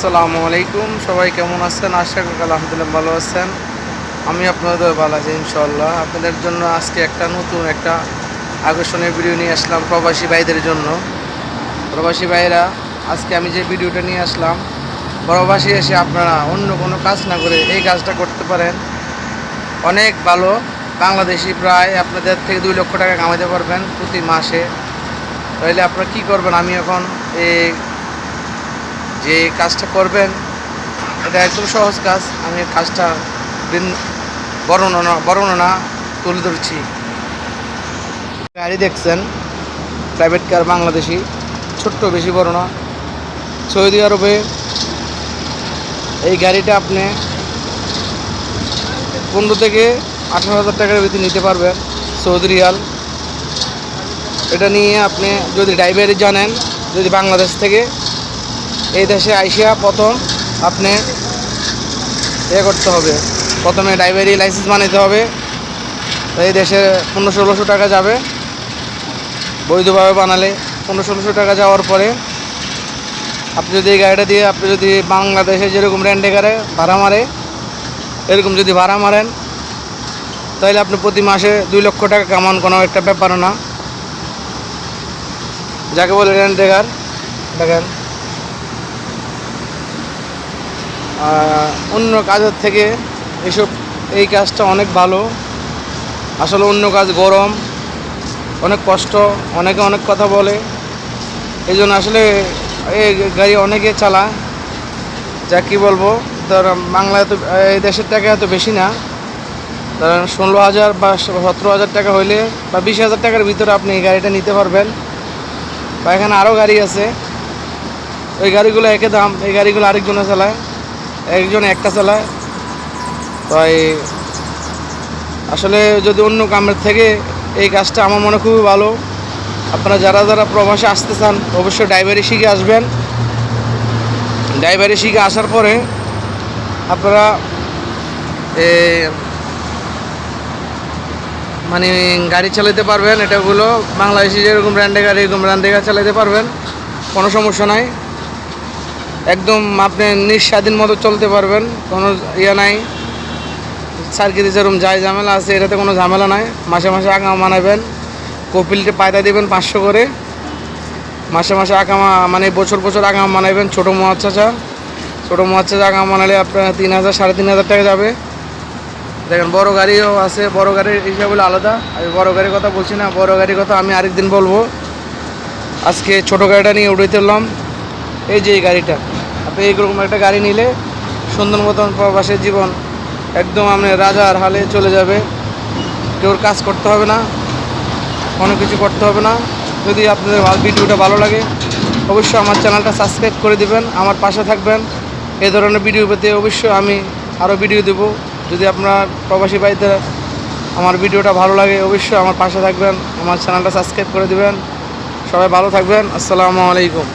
আসসালামু আলাইকুম। সবাই কেমন আছেন? আশা করি আলহামদুলিল্লাহ ভালো আছেন। আমি আপনাদের ভালো আছি ইনশাল্লাহ আপনাদের জন্য আজকে একটা নতুন একটা আকর্ষণীয় ভিডিও নিয়ে আসলাম প্রবাসী ভাইদের জন্য। প্রবাসী ভাইরা, আজকে আমি যে ভিডিওটা নিয়ে আসলাম, প্রবাসী এসে আপনারা অন্য কোনো কাজ না করে এই কাজটা করতে পারেন। অনেক ভালো। বাংলাদেশি প্রায় আপনাদের থেকে দুই লক্ষ টাকা কামাতে পারবেন প্রতি মাসে। তাহলে আপনারা কী করবেন? আমি এখন এই যে কাজটা করবেন, এটা একদম সহজ কাজ। আমি কাজটা বর্ণনা বর্ণনা তুলে ধরছি। গাড়ি দেখছেন প্রাইভেট কার বাংলাদেশি, ছোট্ট বেশি বড় না। সৌদি আরবে এই গাড়িটা আপনি পনেরো থেকে আঠারো হাজার টাকার ভিতরে নিতে পারবেন, সৌদি রিয়াল। এটা নিয়ে আপনি যদি ড্রাইভারি জানেন, যদি বাংলাদেশ থেকে এই দেশে আইসিয়া প্রথম আপনি এ করতে হবে। প্রথমে ড্রাইভারি লাইসেন্স বানাইতে হবে। এই দেশে পনেরো ষোলোশো টাকা যাবে। বৈধভাবে বানালে পনেরো ষোলোশো টাকা যাওয়ার পরে আপনি যদি এই গাড়িটা দিয়ে আপনি যদি বাংলাদেশে যেরকম রেন্টে গাড়ি ভাড়া মারে, এরকম যদি ভাড়া মারেন, তাহলে আপনি প্রতি মাসে দুই লক্ষ টাকা কামান, কোনো একটা ব্যাপার না। যাকে বলে রেন্টে গার দেখেন। অন্য কাজের থেকে এসব, এই কাজটা অনেক ভালো। আসলে অন্য কাজ গরম, অনেক কষ্ট, অনেকে অনেক কথা বলে। এই জন্য আসলে এই গাড়ি অনেকে চালা যা কি বলব, ধর বাংলায় তো এই দেশের টাকা এত বেশি না। ধরেন ষোলো হাজার বা সতেরো হাজার টাকা হইলে বা বিশ হাজার টাকার ভিতরে আপনি এই গাড়িটা নিতে পারবেন। বা এখানে আরও গাড়ি আছে। ওই গাড়িগুলো একে দাম, এই গাড়িগুলো আরেকজনে চালায়। একজন একটা চালায়। তাই আসলে যদি অন্য কামের থেকে এই কাজটা আমার মনে খুবই ভালো। আপনারা যারা যারা প্রবাসে আসতে চান, অবশ্যই ড্রাইভারি শিখে আসবেন। ড্রাইভারি শিখে আসার পরে আপনারা মানে গাড়ি চালাতে পারবেন। এটাগুলো বাংলাদেশি যেরকম ব্র্যান্ডে গাড়ি, এরকম ব্র্যান্ডে গাড়ি চালাতে পারবেন। কোনো সমস্যা নাই। একদম আপনি নিঃস্বাধীন মতো চলতে পারবেন, কোনো ইয়ে নাই। সার্কিটে যেরকম যাই ঝামেলা আছে, এটাতে কোনো ঝামেলা নাই। মাসে মাসে আগাম মানাবেন। কপিলটে পায়দা দিবেন পাঁচশো করে। মাসে মাসে আগামা মানে বছর বছর আগাম মানাবেন ছোটো মহাচ্ছাচা ছোটো মহাচ্ছাচা আগাম মানালে আপনার তিন হাজার, সাড়ে তিন হাজার টাকা যাবে। দেখেন, বড় গাড়িও আছে, বড় গাড়ির হিসাবে আলাদা। আমি বড় গাড়ির কথা বলছি না, বড় গাড়ির কথা আমি আরেকদিন বলব। আজকে ছোটো গাড়িটা নিয়ে উঠে তুললাম এই যে এই গাড়িটা। আপনি এইরকম একটা গাড়ি নিলে সুন্দর মতন প্রবাসের জীবন একদম আপনি রাজার হালে চলে যাবে। কেউর কাজ করতে হবে না, কোনো কিছু করতে হবে না। যদি আপনাদের ভিডিওটা ভালো লাগে, অবশ্যই আমার চ্যানেলটা সাবস্ক্রাইব করে দিবেন, আমার পাশে থাকবেন। এ ধরনের ভিডিও পেতে অবশ্যই আমি আরও ভিডিও দেবো। যদি আপনার প্রবাসী বাড়িতে আমার ভিডিওটা ভালো লাগে, অবশ্যই আমার পাশে থাকবেন, আমার চ্যানেলটা সাবস্ক্রাইব করে দিবেন। সবাই ভালো থাকবেন, আসসালামু আলাইকুম।